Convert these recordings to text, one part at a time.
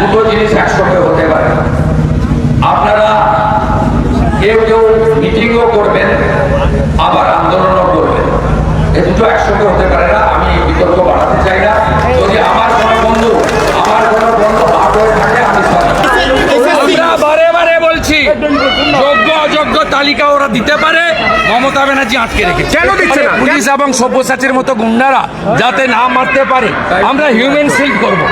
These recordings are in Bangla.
দুটো জিনিস একসঙ্গে হতে পারে। আপনারা কেউ কেউ মিটিংও করবেন আবার আন্দোলনও করবেন। এ দুটো একসঙ্গে হতে পারে না আমি বিতর্ক বাড়াতে চাই না। যদি আমার কোনো বন্ধু আমার কোনো বন্ধু আট হয়ে থাকে আমি বারে বারে বলছি যোগ্য তালিকা ওরা দিতে পারে মমতা ব্যানার্জি আটকে রেখে পুলিশ এবং সব্যসাচীর মতো গুন্ডারা যাতে না মারতে পারে আমরা হিউম্যান শিল্ড করব।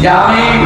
Yami.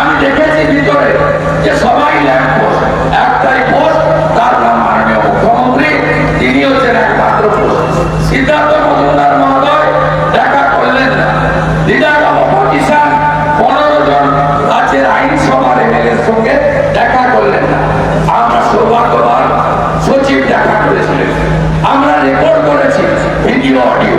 আমি দেখেছি ভিতরে যে সবাই ল্যাম্পোস্ট একটাই পোস্ট, তার নাম মাননীয় মুখ্যমন্ত্রী, তিনি হচ্ছেন একমাত্র সিদ্ধার্থ মজুমদার মহোদয় দেখা করলেন না। লিডার অফ অপোজিশন পনেরো জন রাজ্যের আইনসভার এমএলএর সঙ্গে দেখা করলেন না। আমরা সৌভাগ্যবান সচিব দেখা করেছিলেন। আমরা রেকর্ড করেছি ভিডিও, অডিও।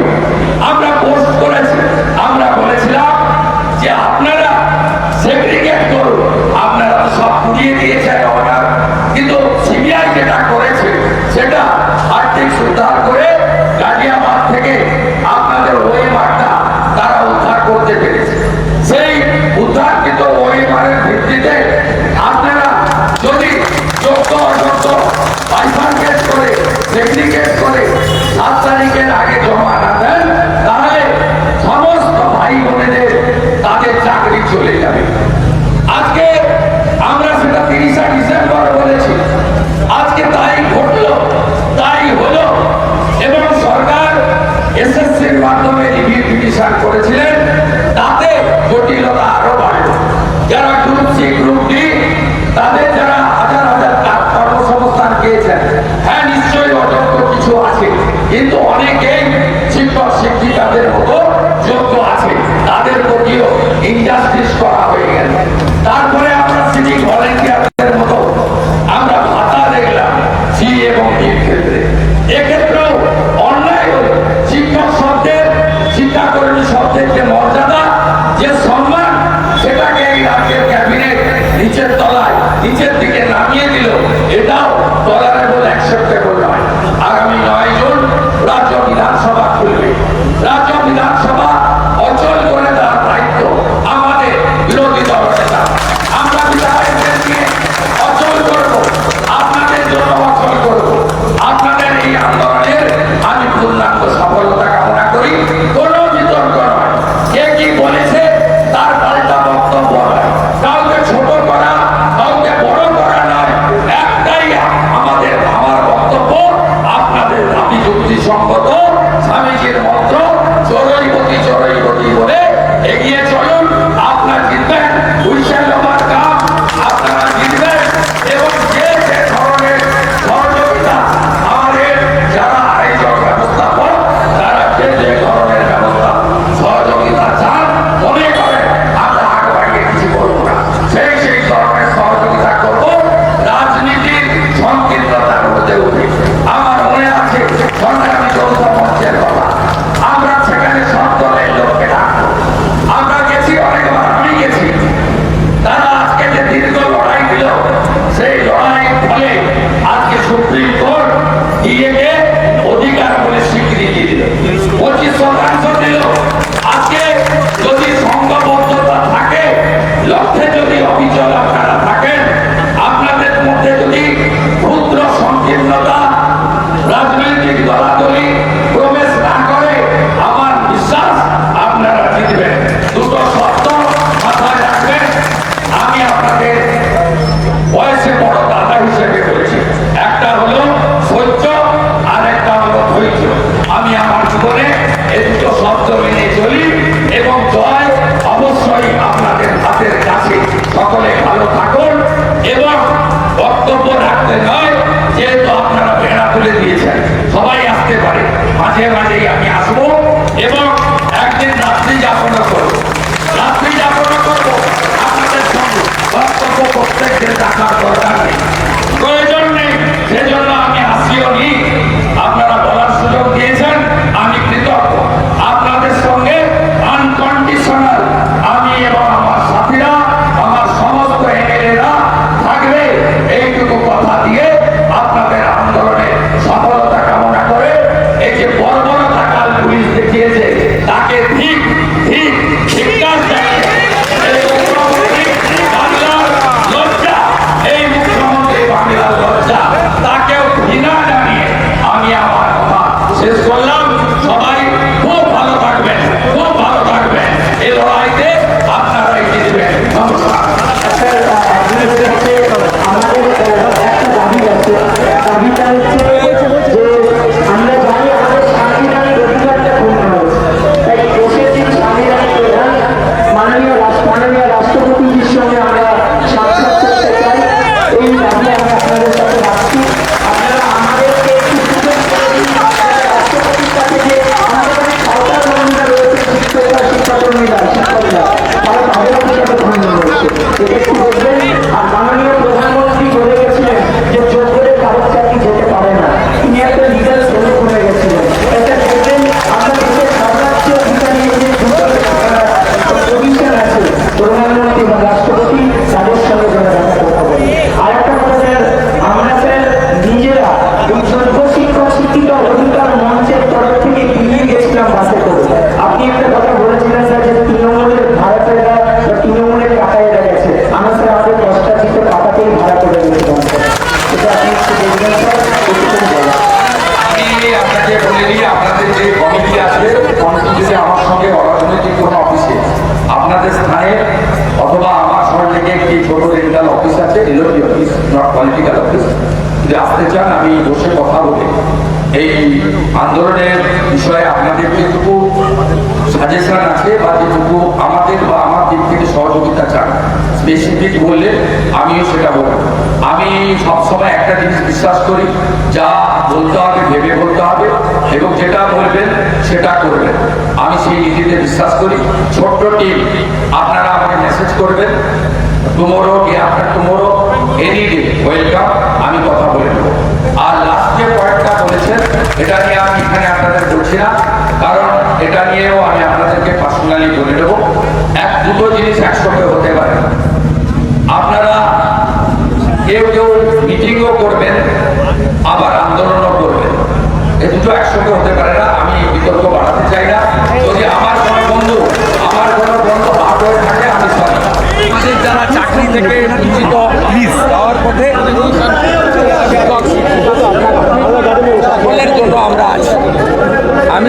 ধরনের বিষয়ে আপনাদের যেটুকু সাজেশন আছে বা যেটুকু আমাদের বা আমার দিক থেকে সহযোগিতা চান। স্পেসিফিক বললে আমিও সেটা বলব। আমি সবসময় একটা জিনিস বিশ্বাস করি, যা বলতে হবে, ভেবে বলতে হবে এবং যেটা বলবেন সেটা করবেন। আমি সেই নীতিতে বিশ্বাস করি। ছোট্ট টিম আপনারা আমাকে মেসেজ করবেন। টুমোরো কে আপনার টুমোরো এনি ডে আমি কথা বলে নেব। আর লাস্ট যে পয়েন্টটা বলেছেন, এটা নিয়ে আমি এখানে আপনাদের বলছি না, কারণ এটা নিয়েও আমি আপনাদেরকে পার্সোনালি বলে নেব। এক দুটো জিনিস একসঙ্গে হতে পারে। আপনারা কেউ কেউ মিটিংও করবেন, আবার আন্দোলনও করবেন। এ দুটো একসঙ্গে হতে পারে না।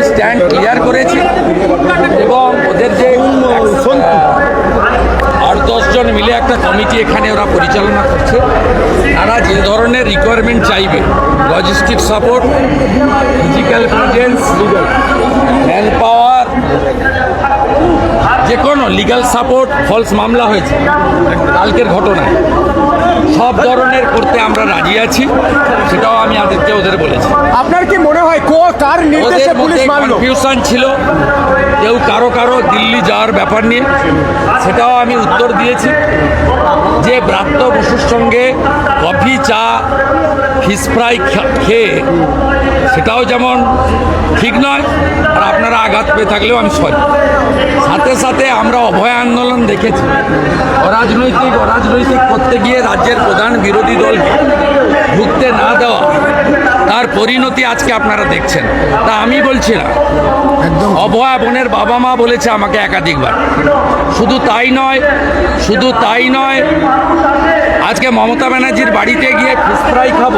স্ট্যান্ড ক্লিয়ার করেছি এবং ওদের যে আট দশজন মিলে একটা কমিটি এখানে ওরা পরিচালনা করছে। তারা যে ধরনের রিকোয়ারমেন্ট চাইবে logistic support physical presence man power যে কোনো লিগাল সাপোর্ট ফলস মামলা হয়েছে, কালকের ঘটনায়। সব ধরনের করতে আমরা রাজি আছি সেটাও আমি আদিত্য ওদের বলেছি। আপনার কি মনে হয় কো কার নির্দেশে পুলিশ মারলো? কনফিউশন ছিল কেউ কারও কারও দিল্লি যাওয়ার ব্যাপার নিয়ে সেটাও আমি উত্তর দিয়েছি। যে ব্রাত্য বসুর সঙ্গে কফি চা ফিশ ফ্রাই খেয়ে সেটাও যেমন ঠিক নয় আর আপনারা আঘাত পেয়ে থাকলেও আমি সরি। সাথে সাথে আমরা অভয় আন্দোলন দেখেছি। অরাজনৈতিক অরাজনৈতিক করতে গিয়ে রাজ্যের প্রধান বিরোধী দলকে ঢুকতে না দেওয়া তার পরিণতি আজকে আপনারা দেখছেন। তা আমি বলছি না। অভয়া বোনের বাবা মা বলেছে আমাকে একাধিকবার। শুধু তাই নয় শুধু তাই নয় আজকে মমতা ব্যানার্জির বাড়িতে গিয়ে ফুসফ্রাই খাব।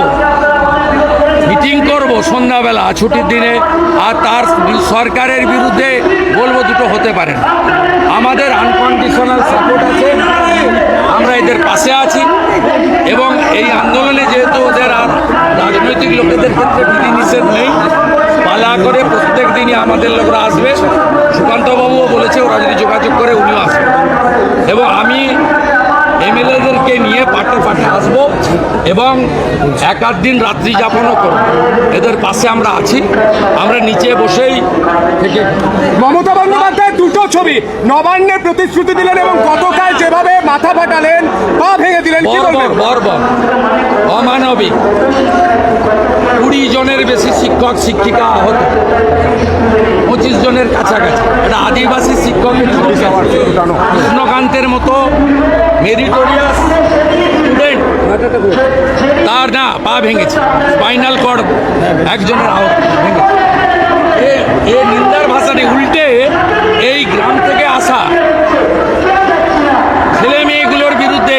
মিটিং করব সন্ধ্যাবেলা ছুটির দিনে। আর তার সরকারের বিরুদ্ধে বলব দুটো হতে পারেন আমাদের আনকন্ডিশনাল সাপোর্ট আছে। আমরা এদের পাশে আছি। এবং এই আন্দোলনে যেহেতু ওদের আর রাজনৈতিক লোকেদের ক্ষেত্রে বিধিনিষেধ নেই, পালা করে প্রত্যেক দিনই আমাদের লোকরা আসবে। সুকান্তবাবুও বলেছে, ওরা যদি যোগাযোগ করে উনিও আসবে এবং আমি এমএলএদেরকে নিয়ে পাটে পাটে আসব এবং এক আধ দিন রাত্রি যাপনও করব। এদের পাশে আমরা আছি। আমরা নিচে বসেই থেকে মমতা বন্দ্যোপাধ্যায় দুটো ছবি নবান্নে প্রতিশ্রুতি দিলেন এবং গতকাল যেভাবে মাথা ফাটালেন পা ভেঙে দিলেন বর্বর অমানবিক। কুড়ি জনের বেশি শিক্ষক শিক্ষিকা আহত। পঁচিশ জনের কাছাকাছি। এটা আদিবাসী শিক্ষকের কৃষ্ণকান্তের মতো মেরিটোরিয়াস স্টুডেন্ট। তার না, পা ভেঙেছে। স্পাইনাল কর্ড একজনের আহত ভেঙেছে। এ- নিন্দার ভাষাটি উল্টে এই গ্রাম থেকে আসা ছেলে মেয়েগুলোর বিরুদ্ধে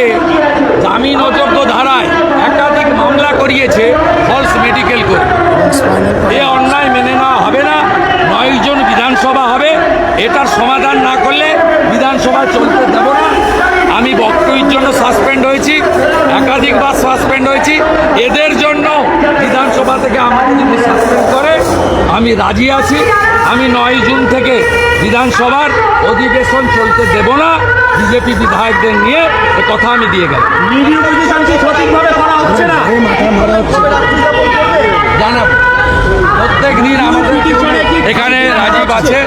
জামিন অযোগ্য ধারায় একাধিক মামলা করিয়েছে ফলস মেডিকেল করে এ অন্যায় মেনে নেওয়া হবে না নয়জন বিধানসভা হবে, এটার সমাধান না করলে বিধানসভা চলতে দেব না আমি বক্তব্যের জন্য সাসপেন্ড হয়েছি একাধিকবার সাসপেন্ড হয়েছি এদের জন্য বিধানসভা থেকে আমাকে যদি সাসপেন্ড করে আমি রাজি আছি। আমি নয় জুন থেকে বিধানসভার অধিবেশন চলতে দেব না। বিজেপি বিধায়কদের নিয়ে এ কথা আমি দিয়ে গেলাম। জানাব। প্রত্যেক দিন আমাদের এখানে রাজীব আছে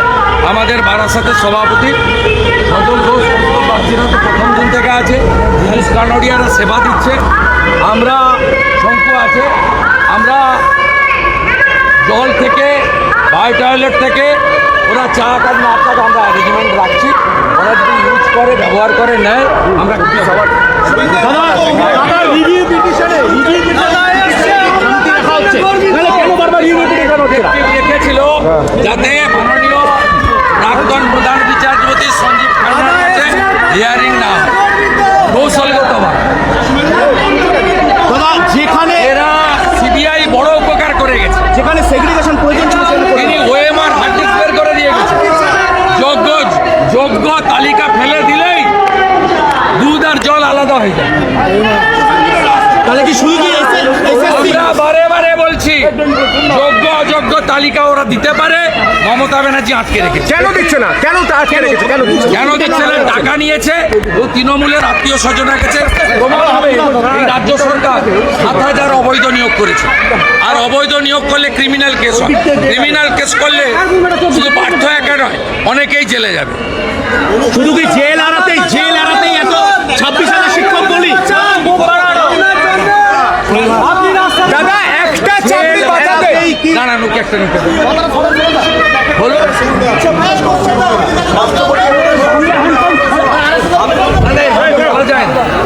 আমাদের বারাসাতের সভাপতি। সজল ঘোষ প্রথম দিন থেকে আছে। জিনিস কানোডিয়ারা সেবা দিচ্ছে। আমরা আছে। আমরা জল থেকে বাই টয়লেট থেকে ওরা চা কাজ না কাজ আমরা অ্যারেঞ্জমেন্ট রাখছি। ওরা যদি ইউজ করে ব্যবহার করে নেয় আমরা সবার রেখেছিল যাতে মাননীয় প্রাক্তন প্রধান বিচারপতি সঞ্জীব খান্নার কাছে হিয়ারিং না হয়। কৌশলগতভাবে যেখানে করে গেছে। যেখানে সেগ্রিগেশন প্রয়োজন ছিল তিনি ওএমআর হার্ডিস বের করে দিয়ে গেছে। যোগ্য যোগ্য তালিকা ফেলে দিলেই দুধ আর জল আলাদা হয়ে যায়। তাহলে কি শুধু বারে বারে বলছি যোগ্য অযোগ্য তালিকা ওরা দিতে পারে মমতা ব্যানার্জি আটকে রেখেছে। কেন দিচ্ছে না? কেন তা আটকে রেখেছে? কেন দিচ্ছে কেন দিচ্ছে না? টাকা নিয়েছে ও তৃণমূলের আত্মীয় স্বজনের কাছে। প্রমাণ হবে এই রাজ্য সরকার সাত হাজার অবৈধ নিয়োগ করেছে। আর অবৈধ নিয়োগ করলে ক্রিমিনাল কেস হয়। ক্রিমিনাল কেস করলে শুধু পার্থ একা নয় অনেকেই জেলে যাবে। শুধু কি জেল এড়াতেই জেল আড়াতেই এত ছাব্বিশ হাজার শিক্ষক বলি? দাদা একটা চাকরি বাঁচাতে একটা নিতে না, না, এভাবে বলা যায় না।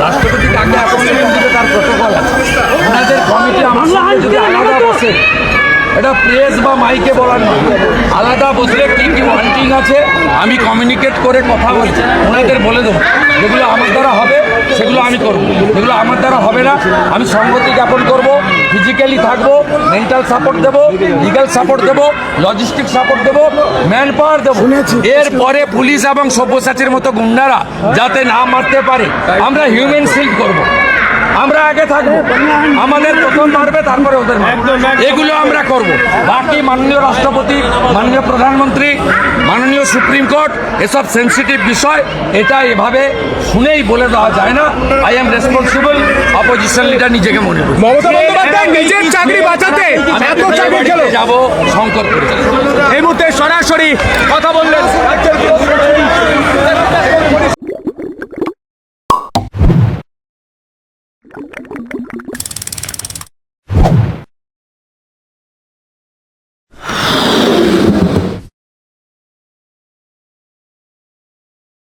রাষ্ট্রপতি কাকে অ্যাপয়েন্টমেন্ট দিবে তার প্রোটোকল আছে। ওনাদের কমিটি আমার যদি আলাদা বসে। এটা প্রেস বা মাইকে বলার নয়। আলাদা বসলে কি কি ওয়ান্টিং আছে আমি কমিউনিকেট করে কথা বলছি। ওনাদের বলে দেবো। যেগুলো আমার দ্বারা হবে সেগুলো আমি করব। যেগুলো আমার দ্বারা হবে না আমি সংগতি জ্ঞাপন করব। ফিজিক্যালি থাকব মেন্টাল সাপোর্ট দেবো লিগাল সাপোর্ট দেবো লজিস্টিক সাপোর্ট দেবো ম্যান পাওয়ার দেবো এরপরে পুলিশ এবং সব্যসাচীর মতো গুন্ডারা যাতে না মারতে পারে আমরা হিউম্যান শিল্ড করব। আমরা আগে থাকব। আমাদের প্রথম মারবে তারপরে ওদের। এগুলো আমরা করব। বাকি মাননীয় রাষ্ট্রপতি মাননীয় প্রধানমন্ত্রী মাননীয় সুপ্রিম কোর্ট এসব সেন্সিটিভ বিষয় এটা এভাবে শুনেই বলে দেওয়া যায় না। I am responsible opposition leader নিজেকে মনে করি। নিজের চাকরি বাঁচাতে যাব শঙ্করপুরে। এই মুহূর্তে সরাসরি কথা বললেন।